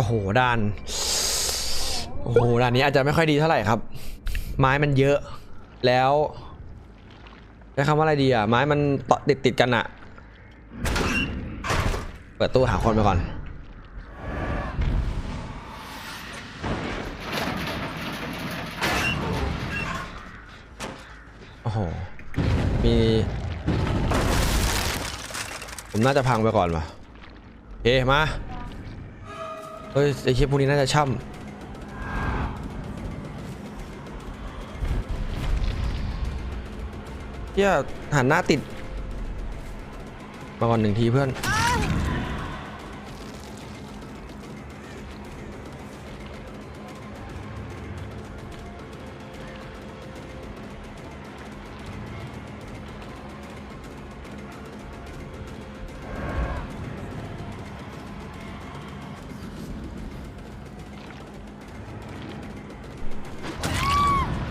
โอ้โหด่าน โอ้โหด่านนี้อาจจะไม่ค่อยดีเท่าไหร่ครับ ไม้มันเยอะ แล้วใช้คำว่าอะไรดีอะ ไม้มันต่อติดติดกันอะ เปิดตู้หาคนไปก่อน โอ้โห มี ผมน่าจะพังไปก่อนว่ะเอ๊มา เฮ้ยไอคลิปพวกนี้น่าจะช่ำเฮียหันหน้าติด มาก่อนหนึ่งทีเพื่อน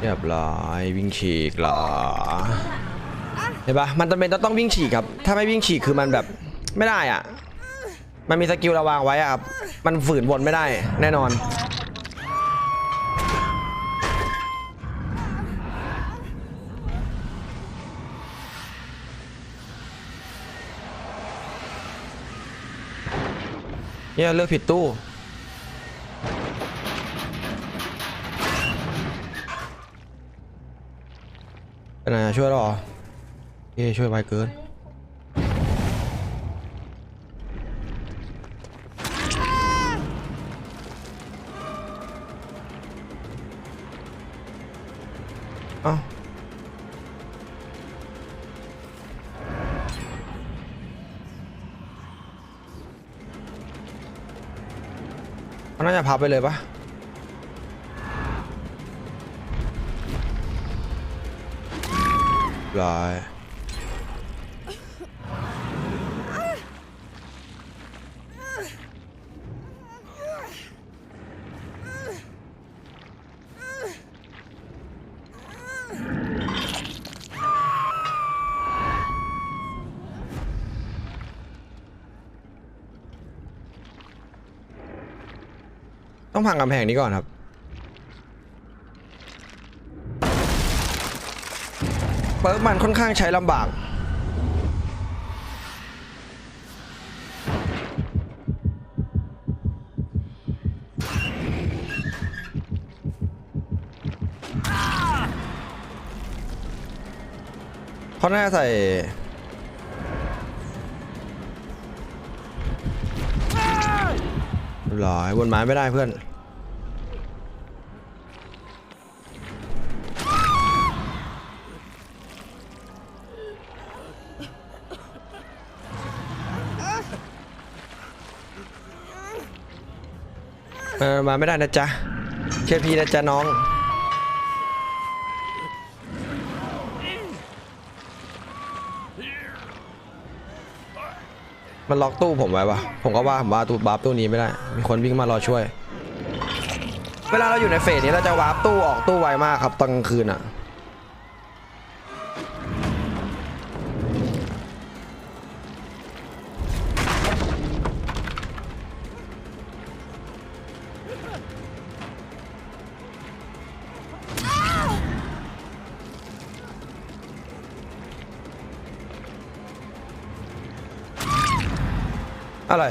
รียบร้อยวิ่งฉีกเหรอเห็นปะมันจำเป็นต้องต้องวิ่งฉีกครับ ถ้าไม่วิ่งฉีกคือมันแบบไม่ได้อะ มันมีสกิลระวางไว้อะครับมันฝืนวนไม่ได้แน่นอนเนี่ยเลือกผิดตู้ เป็นไงช่วยหรอเอ้ช่วยไวเกิน เอ้าเขาน่าจะพับไปเลยปะ ร้อยต้องพังกำแพงนี้ก่อนครับ ปิร์กมันค่อนข้างใช้ลำบาก เขาน่าใส่เรียบร้อยบนไม้ไม่ได้เพื่อน เออมาไม่ได้นะจ๊ะเชื่อพี่นะจ๊ะน้อง มันล็อกตู้ผมไว้ปะผมก็ว่าผมว่าตู้บาร์ตู้นี้ไม่ได้ มีคนวิ่งมารอช่วย เวลาเราอยู่ในเฟสนี้เราจะวาร์ปตู้ออกตู้ไวมากครับตอนกลางคืนอะ อะไร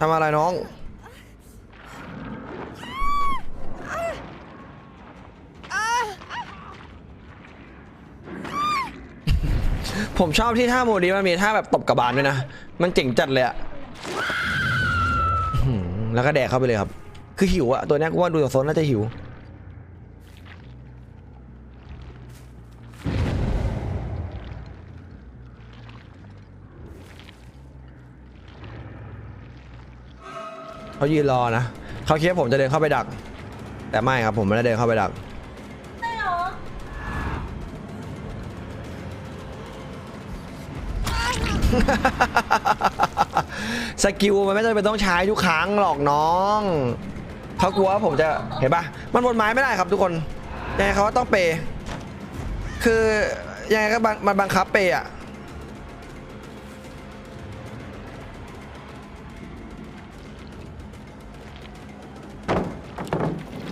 ทำอะไรน้อง ผมชอบที่ท่าโมดีมันมีท่าแบบตบกระบาลด้วยนะ มันเจ๋งจัดเลยอะแล้วก็แดกเข้าไปเลยครับ คือหิวอะตัวเนี้ยกูว่าดูจากโซนน่าจะหิว เขายืนรอนะเขาคิดว่าผมจะเดินเข้าไปดัก แต่ไม่ครับผมไม่ได้เดินเข้าไปดักไม่หรอสกิลมันไม่จำเป็นต้องใช้ทุกครั้งหรอกน้องเขากลัวว่าผมจะเห็นปะมันบนไม้ไม่ได้ครับทุกคนยังไงเขาก็ต้องเปย์คือยังไงก็บังมันบังคับเปย์อะ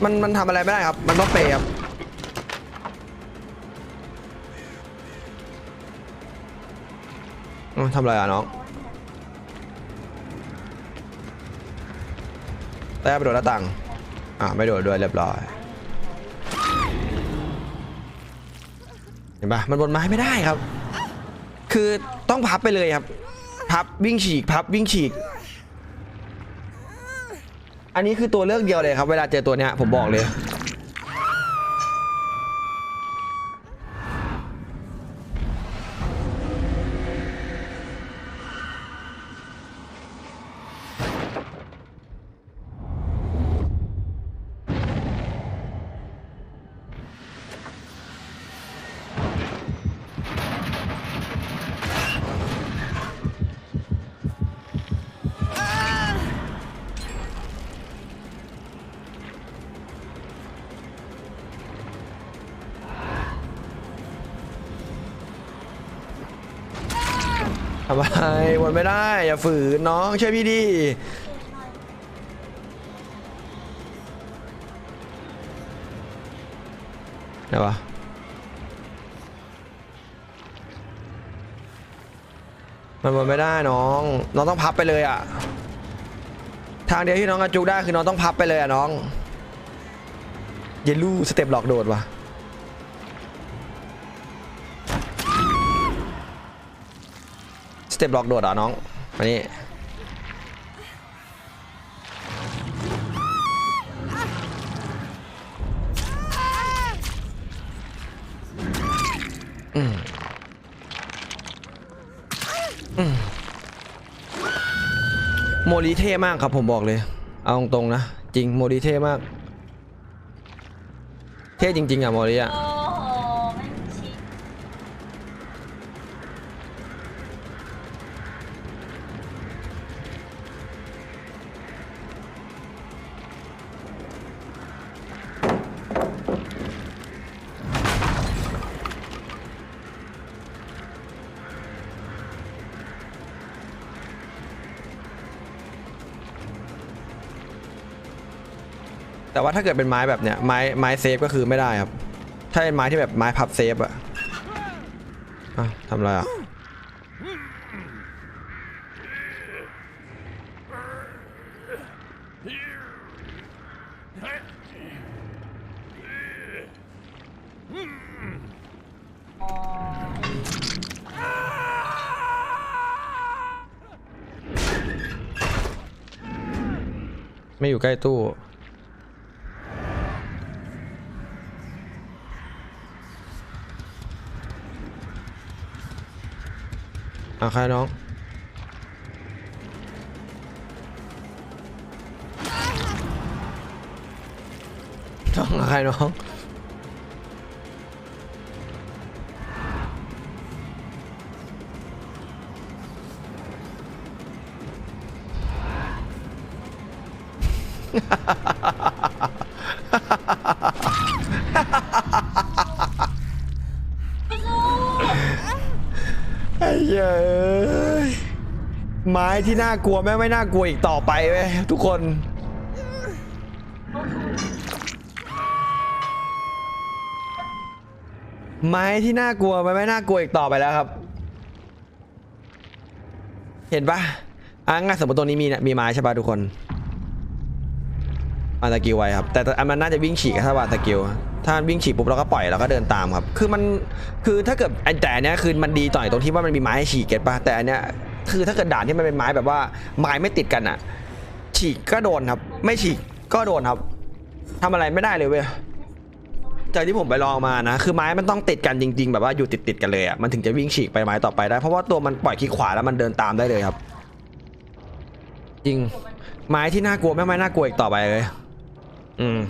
มันมันทำอะไรไม่ได้ครับ มันต้องเปย์ครับทำอะไรอะน้องแต่ไปโดดหน้าต่างอ่าไม่โดดด้วยเรียบร้อย เห็นปะมันบนไม้ไม่ได้ครับ คือต้องพับไปเลยครับ พับวิ่งฉีก พับวิ่งฉีก อันนี้คือตัวเลือกเดียวเลยครับ เวลาเจอตัวเนี้ยผมบอกเลย ทำไมวนไม่ได้ อย่าฝืนน้องช่วยพี่ดิไหนวะมันวนไม่ได้น้อง น้องต้องพับไปเลยอะทางเดียวที่น้องกระจุกได้คือน้องต้องพับไปเลยอะน้อง เยลูสเต็ปหลอกโดดว่ะ เต็ปบล็อกโดดเหรอน้องมานี่โมลีเท่มากครับผมบอกเลย เอาตรงๆนะ จริงโมลีเท่มาก เท่จริง ๆอะโมลีอะ แต่ว่าถ้าเกิดเป็นไม้แบบเนี้ยไม้ไม้เซฟก็คือไม่ได้ครับ ถ้าเป็นไม้ที่แบบไม้พับเซฟอะอะทำอะไรอะไม่อยู่ใกล้ตู้ อะใครน้อง น้องอะใครน้องฮ่าฮ่าฮ่า ไอ้เหี้ยเอ้ยไม้ที่น่ากลัวแม่งไม่น่ากลัวอีกต่อไปเว้ยทุกคน ไม้ที่น่ากลัวมันไม่น่ากลัวอีกต่อไปแล้วครับ เห็นปะอะงั้นสมมติตรงนี้มีเนี่ยมีไม้ใช่ปะทุกคน อันตะกิวไว้ครับ แต่อันมันน่าจะวิ่งฉีกถ้าวางตะกิวถ้าวิ่งฉีกปุ๊บเราก็ปล่อยแล้วก็เดินตามครับ คือมันคือถ้าเกิดไอ้แต่อันเนี้ยคือมันดีต่อยตรงที่ว่ามันมีไม้ให้ฉีกเก็ตปะแต่อันเนี้ยคือถ้าเกิดด่านที่มันเป็นไม้แบบว่าไม้ไม่ติดกันอะฉีกก็โดนครับ ไม่ฉีกก็โดนครับทำอะไรไม่ได้เลยเว้ยจากที่ผมไปลองมานะ คือไม้มันต้องติดกันจริง ๆ แบบว่าอยู่ติดติดๆกันเลยอะมันถึงจะวิ่งฉีกไปไม้ต่อไปได้เพราะว่าตัวมันปล่อยคลิกขวาแล้วมันเดินตามได้เลยครับ จริงไม้ที่น่ากลัวไม่ไม่น่ากลัวอีกต่อไปเลย 嗯。